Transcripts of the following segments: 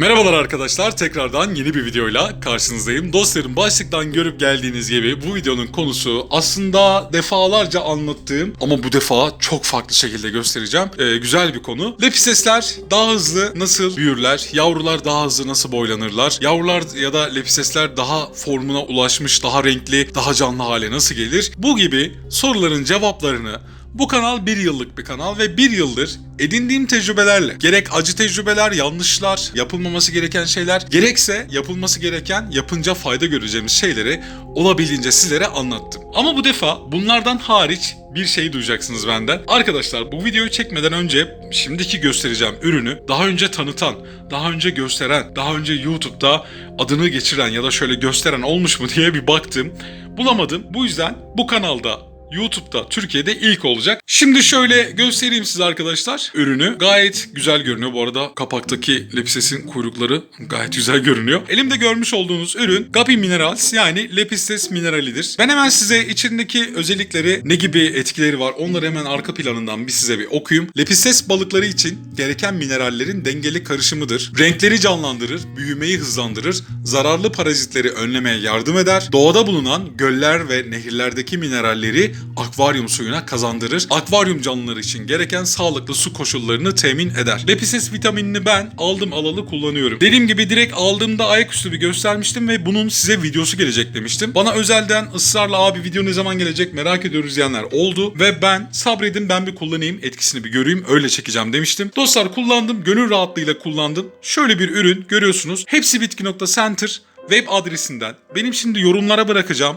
Merhabalar arkadaşlar, tekrardan yeni bir videoyla karşınızdayım. Dostlarım başlıktan görüp geldiğiniz gibi bu videonun konusu aslında defalarca anlattığım ama bu defa çok farklı şekilde göstereceğim. Ee, güzel bir konu. Lepisesler daha hızlı nasıl büyürler? Yavrular daha hızlı nasıl boylanırlar? Yavrular ya da lepisesler daha formuna ulaşmış, daha renkli, daha canlı hale nasıl gelir? Bu gibi soruların cevaplarını bu kanal bir yıllık bir kanal ve bir yıldır edindiğim tecrübelerle gerek acı tecrübeler, yanlışlar, yapılmaması gereken şeyler gerekse yapılması gereken yapınca fayda göreceğimiz şeyleri olabildiğince sizlere anlattım. Ama bu defa bunlardan hariç bir şey duyacaksınız benden. Arkadaşlar bu videoyu çekmeden önce şimdiki göstereceğim ürünü daha önce tanıtan, daha önce gösteren, daha önce YouTube'da adını geçiren ya da şöyle gösteren olmuş mu diye bir baktım. Bulamadım. Bu yüzden bu kanalda YouTube'da Türkiye'de ilk olacak. Şimdi şöyle göstereyim size arkadaşlar ürünü. Gayet güzel görünüyor. Bu arada kapaktaki Lepises'in kuyrukları gayet güzel görünüyor. Elimde görmüş olduğunuz ürün Gapi Minerals yani Lepistes mineralidir. Ben hemen size içindeki özellikleri ne gibi etkileri var onları hemen arka planından bir size bir okuyayım. Lepistes balıkları için gereken minerallerin dengeli karışımıdır. Renkleri canlandırır, büyümeyi hızlandırır, zararlı parazitleri önlemeye yardım eder. Doğada bulunan göller ve nehirlerdeki mineralleri akvaryum suyuna kazandırır. Akvaryum canlıları için gereken sağlıklı su koşullarını temin eder. Lepises vitaminini ben aldım alalı kullanıyorum. Dediğim gibi direkt aldığımda ayaküstü bir göstermiştim ve bunun size videosu gelecek demiştim. Bana özelden ısrarla abi video ne zaman gelecek merak ediyoruz diyenler oldu ve ben sabredin ben bir kullanayım etkisini bir göreyim öyle çekeceğim demiştim. Dostlar kullandım gönül rahatlığıyla kullandım. Şöyle bir ürün görüyorsunuz. Hepsi bitki.center web adresinden benim şimdi yorumlara bırakacağım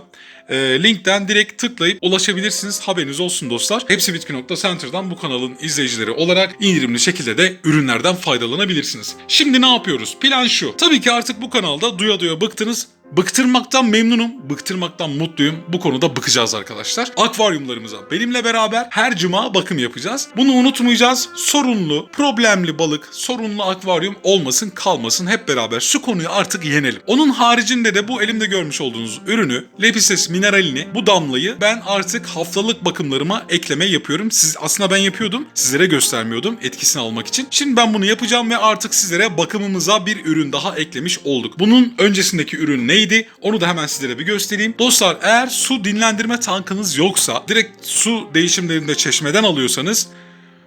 e, linkten direkt tıklayıp ulaşabilirsiniz. Haberiniz olsun dostlar. Hepsi Bitki.Center'dan bu kanalın izleyicileri olarak indirimli şekilde de ürünlerden faydalanabilirsiniz. Şimdi ne yapıyoruz? Plan şu. Tabii ki artık bu kanalda duya duya bıktınız. Bıktırmaktan memnunum, bıktırmaktan mutluyum. Bu konuda bıkacağız arkadaşlar. Akvaryumlarımıza benimle beraber her cuma bakım yapacağız. Bunu unutmayacağız. Sorunlu, problemli balık, sorunlu akvaryum olmasın, kalmasın. Hep beraber şu konuyu artık yenelim. Onun haricinde de bu elimde görmüş olduğunuz ürünü, Lepises mineralini, bu damlayı ben artık haftalık bakımlarıma ekleme yapıyorum. Siz aslında ben yapıyordum. Sizlere göstermiyordum etkisini almak için. Şimdi ben bunu yapacağım ve artık sizlere bakımımıza bir ürün daha eklemiş olduk. Bunun öncesindeki ürün neydi? Onu da hemen sizlere bir göstereyim. Dostlar eğer su dinlendirme tankınız yoksa direkt su değişimlerinde çeşmeden alıyorsanız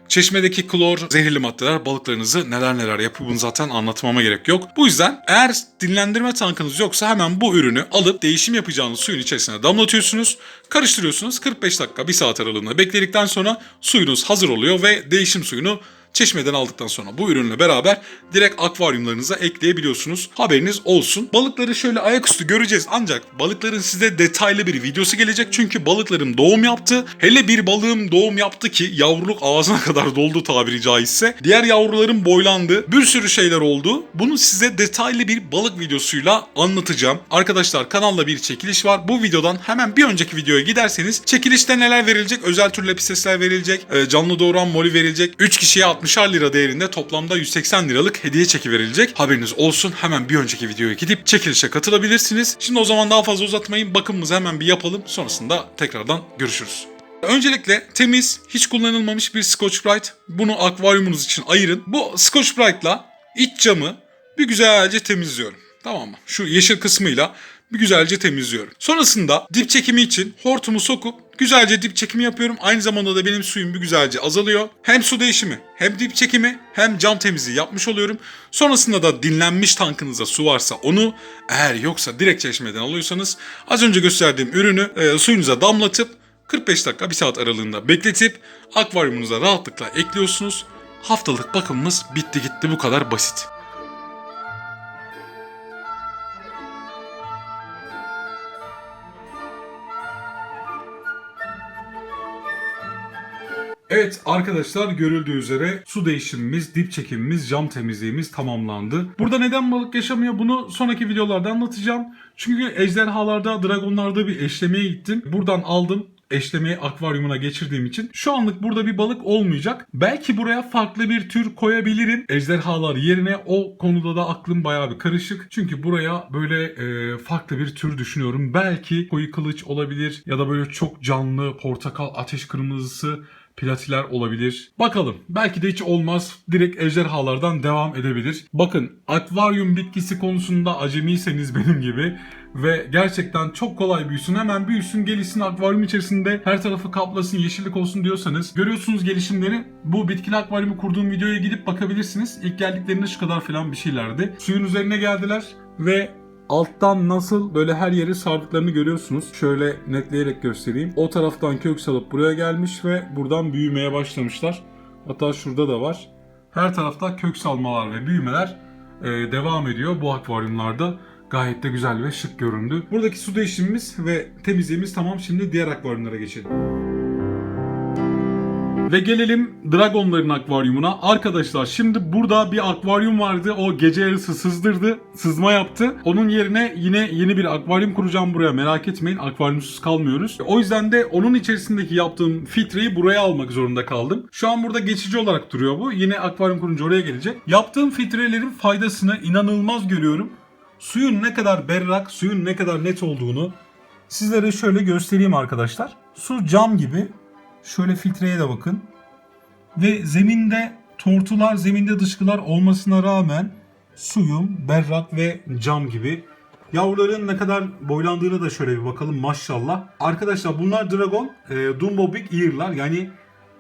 Çeşmedeki klor, zehirli maddeler balıklarınızı neler neler yapıyor bunu zaten anlatmama gerek yok. Bu yüzden eğer dinlendirme tankınız yoksa hemen bu ürünü alıp değişim yapacağınız suyun içerisine damlatıyorsunuz. Karıştırıyorsunuz 45 dakika 1 saat aralığında bekledikten sonra suyunuz hazır oluyor ve değişim suyunu Çeşmeden aldıktan sonra bu ürünle beraber direkt akvaryumlarınıza ekleyebiliyorsunuz. Haberiniz olsun. Balıkları şöyle ayaküstü göreceğiz ancak balıkların size detaylı bir videosu gelecek. Çünkü balıklarım doğum yaptı. Hele bir balığım doğum yaptı ki yavruluk ağzına kadar doldu tabiri caizse. Diğer yavrularım boylandı. Bir sürü şeyler oldu. Bunu size detaylı bir balık videosuyla anlatacağım. Arkadaşlar kanalda bir çekiliş var. Bu videodan hemen bir önceki videoya giderseniz çekilişte neler verilecek? Özel tür lepisesler verilecek. e, Canlı doğuran moli verilecek. 3 kişiye 60'ar lira değerinde toplamda 180 liralık hediye çeki verilecek. Haberiniz olsun. Hemen bir önceki videoya gidip çekilişe katılabilirsiniz. Şimdi o zaman daha fazla uzatmayın. Bakımımızı hemen bir yapalım. Sonrasında tekrardan görüşürüz. Öncelikle temiz, hiç kullanılmamış bir Scotch Brite. Bunu akvaryumunuz için ayırın. Bu Scotch Brite'la iç camı bir güzelce temizliyorum. Tamam mı? Şu yeşil kısmıyla bir güzelce temizliyorum. Sonrasında dip çekimi için hortumu sokup güzelce dip çekimi yapıyorum. Aynı zamanda da benim suyum bir güzelce azalıyor. Hem su değişimi, hem dip çekimi, hem cam temizliği yapmış oluyorum. Sonrasında da dinlenmiş tankınızda su varsa onu, eğer yoksa direkt çeşmeden alıyorsanız az önce gösterdiğim ürünü e, suyunuza damlatıp 45 dakika 1 saat aralığında bekletip akvaryumunuza rahatlıkla ekliyorsunuz. Haftalık bakımımız bitti gitti bu kadar basit. Evet arkadaşlar görüldüğü üzere su değişimimiz, dip çekimimiz, cam temizliğimiz tamamlandı. Burada neden balık yaşamıyor bunu sonraki videolarda anlatacağım. Çünkü ejderhalarda, dragonlarda bir eşlemeye gittim. Buradan aldım eşlemeyi akvaryumuna geçirdiğim için şu anlık burada bir balık olmayacak. Belki buraya farklı bir tür koyabilirim. Ejderhalar yerine o konuda da aklım bayağı bir karışık. Çünkü buraya böyle e, farklı bir tür düşünüyorum. Belki koyu kılıç olabilir ya da böyle çok canlı portakal ateş kırmızısı platiler olabilir. Bakalım. Belki de hiç olmaz. Direkt ejderhalardan devam edebilir. Bakın akvaryum bitkisi konusunda acemiyseniz benim gibi ve gerçekten çok kolay büyüsün. Hemen büyüsün, gelişsin akvaryum içerisinde her tarafı kaplasın, yeşillik olsun diyorsanız görüyorsunuz gelişimleri. Bu bitkili akvaryumu kurduğum videoya gidip bakabilirsiniz. İlk geldiklerinde şu kadar falan bir şeylerdi. Suyun üzerine geldiler ve alttan nasıl böyle her yeri sardıklarını görüyorsunuz. Şöyle netleyerek göstereyim. O taraftan kök salıp buraya gelmiş ve buradan büyümeye başlamışlar. Hatta şurada da var. Her tarafta kök salmalar ve büyümeler e, devam ediyor bu akvaryumlarda. Gayet de güzel ve şık göründü. Buradaki su değişimimiz ve temizliğimiz tamam. Şimdi diğer akvaryumlara geçelim. Ve gelelim Dragonların akvaryumuna. Arkadaşlar şimdi burada bir akvaryum vardı. O gece yarısı sızdırdı. Sızma yaptı. Onun yerine yine yeni bir akvaryum kuracağım buraya. Merak etmeyin akvaryumsuz kalmıyoruz. O yüzden de onun içerisindeki yaptığım filtreyi buraya almak zorunda kaldım. Şu an burada geçici olarak duruyor bu. Yine akvaryum kurunca oraya gelecek. Yaptığım filtrelerin faydasını inanılmaz görüyorum. Suyun ne kadar berrak, suyun ne kadar net olduğunu sizlere şöyle göstereyim arkadaşlar. Su cam gibi Şöyle filtreye de bakın. Ve zeminde tortular, zeminde dışkılar olmasına rağmen suyum berrak ve cam gibi. Yavruların ne kadar boylandığını da şöyle bir bakalım maşallah. Arkadaşlar bunlar dragon, e, Dumbo Big Ear'lar. Yani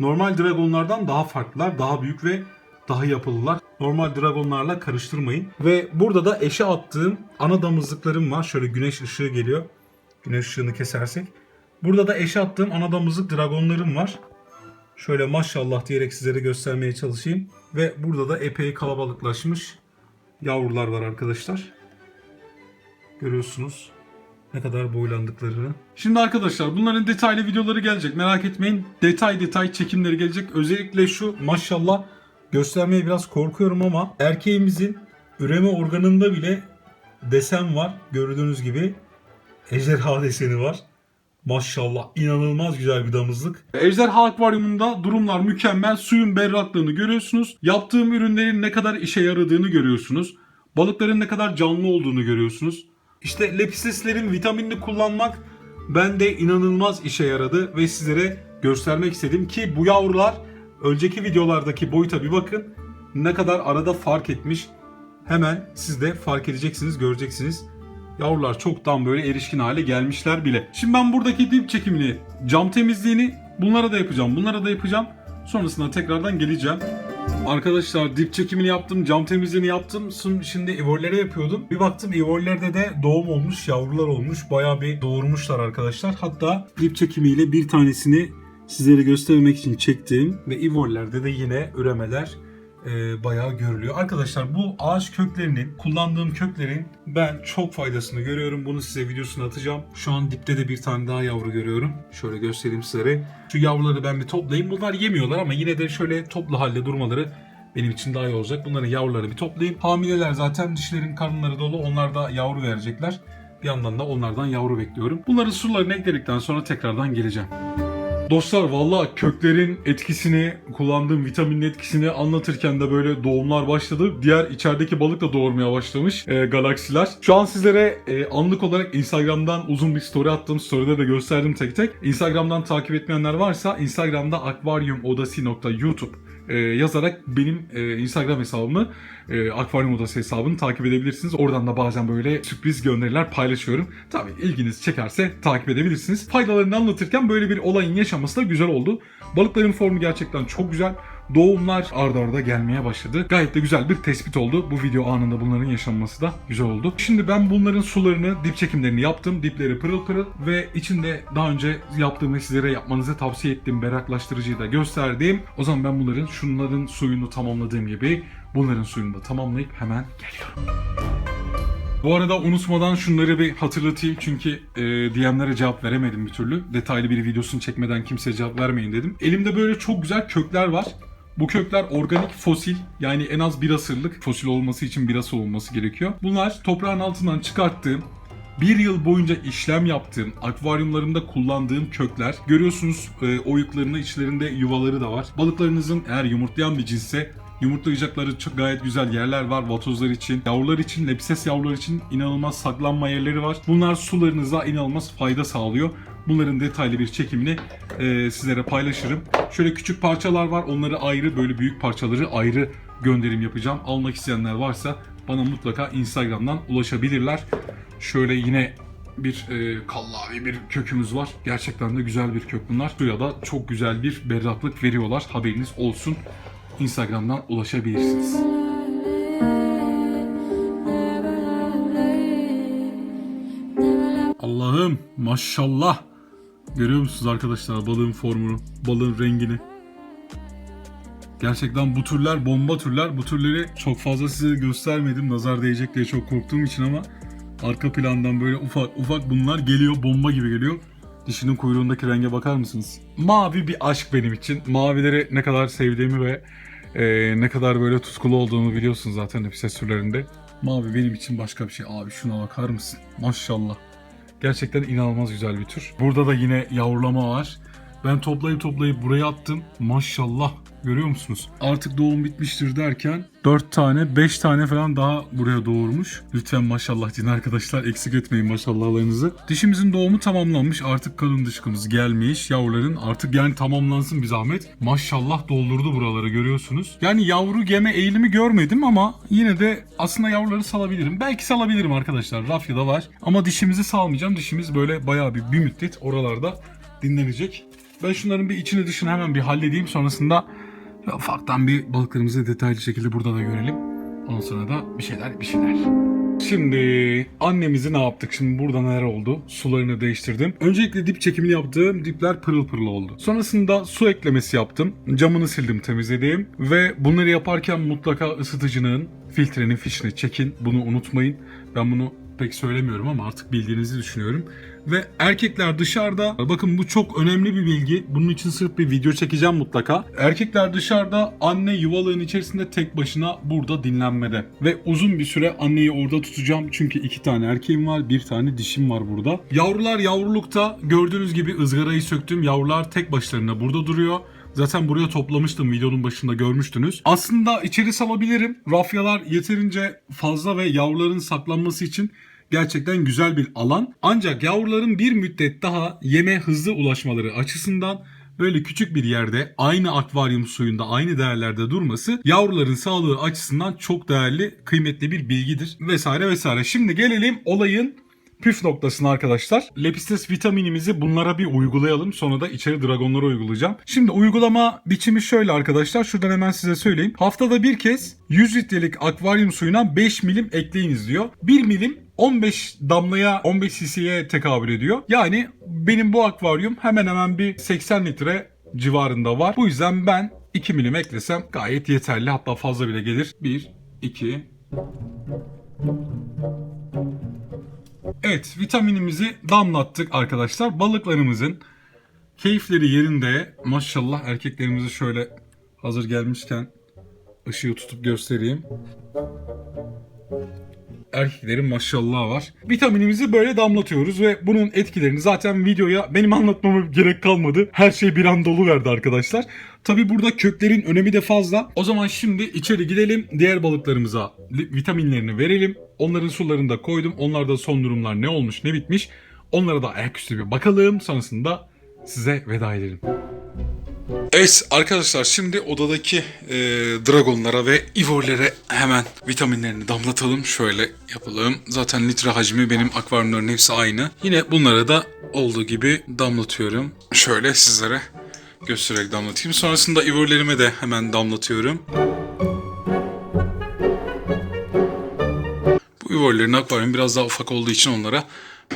normal dragonlardan daha farklılar, daha büyük ve daha yapılılar. Normal dragonlarla karıştırmayın. Ve burada da eşe attığım ana damızlıklarım var. Şöyle güneş ışığı geliyor. Güneş ışığını kesersek. Burada da eşe attığım anadamızlık dragonlarım var. Şöyle maşallah diyerek sizlere göstermeye çalışayım. Ve burada da epey kalabalıklaşmış yavrular var arkadaşlar. Görüyorsunuz ne kadar boylandıklarını. Şimdi arkadaşlar bunların detaylı videoları gelecek. Merak etmeyin. Detay detay çekimleri gelecek. Özellikle şu maşallah göstermeye biraz korkuyorum ama erkeğimizin üreme organında bile desen var. Gördüğünüz gibi ejderha deseni var. Maşallah inanılmaz güzel bir damızlık. Ejderha akvaryumunda durumlar mükemmel. Suyun berraklığını görüyorsunuz. Yaptığım ürünlerin ne kadar işe yaradığını görüyorsunuz. Balıkların ne kadar canlı olduğunu görüyorsunuz. İşte lepiseslerin vitaminini kullanmak bende inanılmaz işe yaradı ve sizlere göstermek istedim ki bu yavrular önceki videolardaki boyuta bir bakın ne kadar arada fark etmiş. Hemen siz de fark edeceksiniz, göreceksiniz. Yavrular çoktan böyle erişkin hale gelmişler bile. Şimdi ben buradaki dip çekimini, cam temizliğini bunlara da yapacağım. Bunlara da yapacağım. Sonrasında tekrardan geleceğim. Arkadaşlar dip çekimini yaptım, cam temizliğini yaptım. Şimdi ivollere yapıyordum. Bir baktım ivollerde de doğum olmuş, yavrular olmuş. Bayağı bir doğurmuşlar arkadaşlar. Hatta dip çekimiyle bir tanesini sizlere göstermek için çektim. Ve ivollerde de yine üremeler e, bayağı görülüyor. Arkadaşlar bu ağaç köklerinin, kullandığım köklerin ben çok faydasını görüyorum. Bunu size videosunu atacağım. Şu an dipte de bir tane daha yavru görüyorum. Şöyle göstereyim sizlere. Şu yavruları ben bir toplayayım. Bunlar yemiyorlar ama yine de şöyle toplu halde durmaları benim için daha iyi olacak. Bunların yavrularını bir toplayayım. Hamileler zaten dişlerin karınları dolu. Onlar da yavru verecekler. Bir yandan da onlardan yavru bekliyorum. Bunları sularını ekledikten sonra tekrardan geleceğim. Dostlar valla köklerin etkisini, kullandığım vitaminin etkisini anlatırken de böyle doğumlar başladı. Diğer içerideki balık da doğurmaya başlamış e, galaksiler. Şu an sizlere e, anlık olarak Instagram'dan uzun bir story attım. Story'de de gösterdim tek tek. Instagram'dan takip etmeyenler varsa Instagram'da akvaryumodasi.youtube e, yazarak benim e, Instagram hesabımı, e, Akvaryum Odası hesabını takip edebilirsiniz. Oradan da bazen böyle sürpriz gönderiler paylaşıyorum. Tabii ilginiz çekerse takip edebilirsiniz. Faydalarını anlatırken böyle bir olayın yaşaması da güzel oldu. Balıkların formu gerçekten çok güzel doğumlar ardarda arda gelmeye başladı. Gayet de güzel bir tespit oldu. Bu video anında bunların yaşanması da güzel oldu. Şimdi ben bunların sularını, dip çekimlerini yaptım. Dipleri pırıl pırıl ve içinde daha önce yaptığım ve sizlere yapmanızı tavsiye ettiğim berraklaştırıcıyı da gösterdim. O zaman ben bunların şunların suyunu tamamladığım gibi bunların suyunu da tamamlayıp hemen geliyorum. Bu arada unutmadan şunları bir hatırlatayım çünkü e, DM'lere cevap veremedim bir türlü. Detaylı bir videosunu çekmeden kimseye cevap vermeyin dedim. Elimde böyle çok güzel kökler var. Bu kökler organik fosil yani en az bir asırlık fosil olması için bir asır olması gerekiyor. Bunlar toprağın altından çıkarttığım bir yıl boyunca işlem yaptığım, akvaryumlarımda kullandığım kökler. Görüyorsunuz e, oyuklarının içlerinde yuvaları da var. Balıklarınızın eğer yumurtlayan bir cinsse Yumurtlayacakları çok gayet güzel yerler var vatozlar için. Yavrular için, lepses yavrular için inanılmaz saklanma yerleri var. Bunlar sularınıza inanılmaz fayda sağlıyor. Bunların detaylı bir çekimini e, sizlere paylaşırım. Şöyle küçük parçalar var. Onları ayrı, böyle büyük parçaları ayrı gönderim yapacağım. Almak isteyenler varsa bana mutlaka Instagram'dan ulaşabilirler. Şöyle yine bir e, kallavi bir kökümüz var. Gerçekten de güzel bir kök bunlar. Suya da çok güzel bir berraklık veriyorlar. Haberiniz olsun. Instagram'dan ulaşabilirsiniz. Allah'ım maşallah. Görüyor musunuz arkadaşlar balığın formunu, balığın rengini? Gerçekten bu türler bomba türler. Bu türleri çok fazla size göstermedim. Nazar değecek diye çok korktuğum için ama arka plandan böyle ufak ufak bunlar geliyor. Bomba gibi geliyor. Dişinin kuyruğundaki renge bakar mısınız? Mavi bir aşk benim için. Mavileri ne kadar sevdiğimi ve e, ne kadar böyle tutkulu olduğumu biliyorsunuz zaten hep ses türlerinde. Mavi benim için başka bir şey. Abi şuna bakar mısın? Maşallah. Gerçekten inanılmaz güzel bir tür. Burada da yine yavrulama var. Ben toplayıp toplayıp buraya attım. Maşallah. Görüyor musunuz? Artık doğum bitmiştir derken 4 tane 5 tane falan daha buraya doğurmuş. Lütfen maşallah din arkadaşlar eksik etmeyin maşallahlarınızı. Dişimizin doğumu tamamlanmış. Artık kalın dışkımız gelmiş. Yavruların artık yani tamamlansın bir zahmet. Maşallah doldurdu buraları görüyorsunuz. Yani yavru geme eğilimi görmedim ama yine de aslında yavruları salabilirim. Belki salabilirim arkadaşlar. Rafya'da var. Ama dişimizi salmayacağım. Dişimiz böyle bayağı bir, bir müddet oralarda dinlenecek. Ben şunların bir içini dışını hemen bir halledeyim. Sonrasında ufaktan bir balıklarımızı detaylı şekilde burada da görelim. Ondan sonra da bir şeyler bir şeyler. Şimdi annemizi ne yaptık? Şimdi burada neler oldu? Sularını değiştirdim. Öncelikle dip çekimini yaptım. Dipler pırıl pırıl oldu. Sonrasında su eklemesi yaptım. Camını sildim, temizledim. Ve bunları yaparken mutlaka ısıtıcının, filtrenin fişini çekin. Bunu unutmayın. Ben bunu pek söylemiyorum ama artık bildiğinizi düşünüyorum. Ve erkekler dışarıda, bakın bu çok önemli bir bilgi. Bunun için sırf bir video çekeceğim mutlaka. Erkekler dışarıda anne yuvalığın içerisinde tek başına burada dinlenmede. Ve uzun bir süre anneyi orada tutacağım. Çünkü iki tane erkeğim var, bir tane dişim var burada. Yavrular yavrulukta gördüğünüz gibi ızgarayı söktüm. Yavrular tek başlarına burada duruyor. Zaten buraya toplamıştım videonun başında görmüştünüz. Aslında içeri salabilirim. Rafyalar yeterince fazla ve yavruların saklanması için gerçekten güzel bir alan. Ancak yavruların bir müddet daha yeme hızlı ulaşmaları açısından böyle küçük bir yerde aynı akvaryum suyunda aynı değerlerde durması yavruların sağlığı açısından çok değerli, kıymetli bir bilgidir vesaire vesaire. Şimdi gelelim olayın püf noktasına arkadaşlar. Lepistes vitaminimizi bunlara bir uygulayalım. Sonra da içeri dragonlara uygulayacağım. Şimdi uygulama biçimi şöyle arkadaşlar. Şuradan hemen size söyleyeyim. Haftada bir kez 100 litrelik akvaryum suyuna 5 milim ekleyiniz diyor. 1 milim 15 damlaya 15 cc'ye tekabül ediyor. Yani benim bu akvaryum hemen hemen bir 80 litre civarında var. Bu yüzden ben 2 milim eklesem gayet yeterli. Hatta fazla bile gelir. 1, 2, Evet vitaminimizi damlattık arkadaşlar. Balıklarımızın keyifleri yerinde. Maşallah erkeklerimizi şöyle hazır gelmişken ışığı tutup göstereyim. Erkeklerin maşallahı var. Vitaminimizi böyle damlatıyoruz ve bunun etkilerini zaten videoya benim anlatmama gerek kalmadı. Her şey bir an dolu verdi arkadaşlar. Tabi burada köklerin önemi de fazla. O zaman şimdi içeri gidelim. Diğer balıklarımıza vitaminlerini verelim. Onların sularını da koydum. Onlarda son durumlar ne olmuş ne bitmiş. Onlara da ayaküstü bir bakalım. Sonrasında size veda edelim. Evet arkadaşlar şimdi odadaki e, dragonlara ve ivorlere hemen vitaminlerini damlatalım. Şöyle yapalım. Zaten litre hacmi benim akvaryumların hepsi aynı. Yine bunlara da olduğu gibi damlatıyorum. Şöyle sizlere göstererek damlatayım. Sonrasında ivorlerime de hemen damlatıyorum. Bu ivorlerin akvaryum biraz daha ufak olduğu için onlara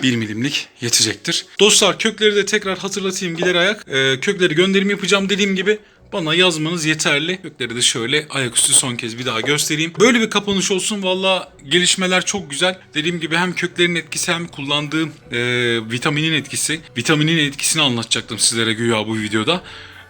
1 milimlik yetecektir. Dostlar kökleri de tekrar hatırlatayım gider ayak. Ee, kökleri gönderim yapacağım dediğim gibi bana yazmanız yeterli. Kökleri de şöyle ayaküstü son kez bir daha göstereyim. Böyle bir kapanış olsun. Valla gelişmeler çok güzel. Dediğim gibi hem köklerin etkisi hem kullandığım e, vitaminin etkisi. Vitaminin etkisini anlatacaktım sizlere güya bu videoda.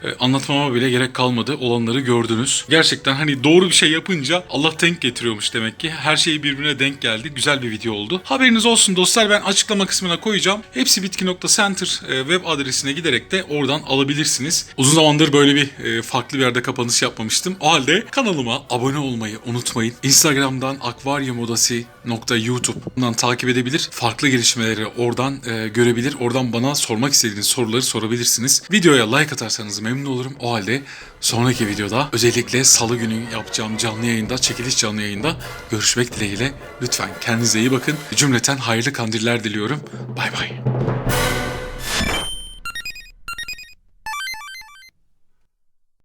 E, anlatmama bile gerek kalmadı. Olanları gördünüz. Gerçekten hani doğru bir şey yapınca Allah denk getiriyormuş demek ki. Her şey birbirine denk geldi. Güzel bir video oldu. Haberiniz olsun dostlar. Ben açıklama kısmına koyacağım. Hepsi bitki.center e, web adresine giderek de oradan alabilirsiniz. Uzun zamandır böyle bir e, farklı bir yerde kapanış yapmamıştım. O halde kanalıma abone olmayı unutmayın. Instagram'dan akvaryumodası.youtube'dan takip edebilir. Farklı gelişmeleri oradan görebilir. Oradan bana sormak istediğiniz soruları sorabilirsiniz. Videoya like atarsanız memnun olurum. O halde sonraki videoda özellikle salı günü yapacağım canlı yayında, çekiliş canlı yayında görüşmek dileğiyle. Lütfen kendinize iyi bakın. Cümleten hayırlı kandiller diliyorum. Bay bay.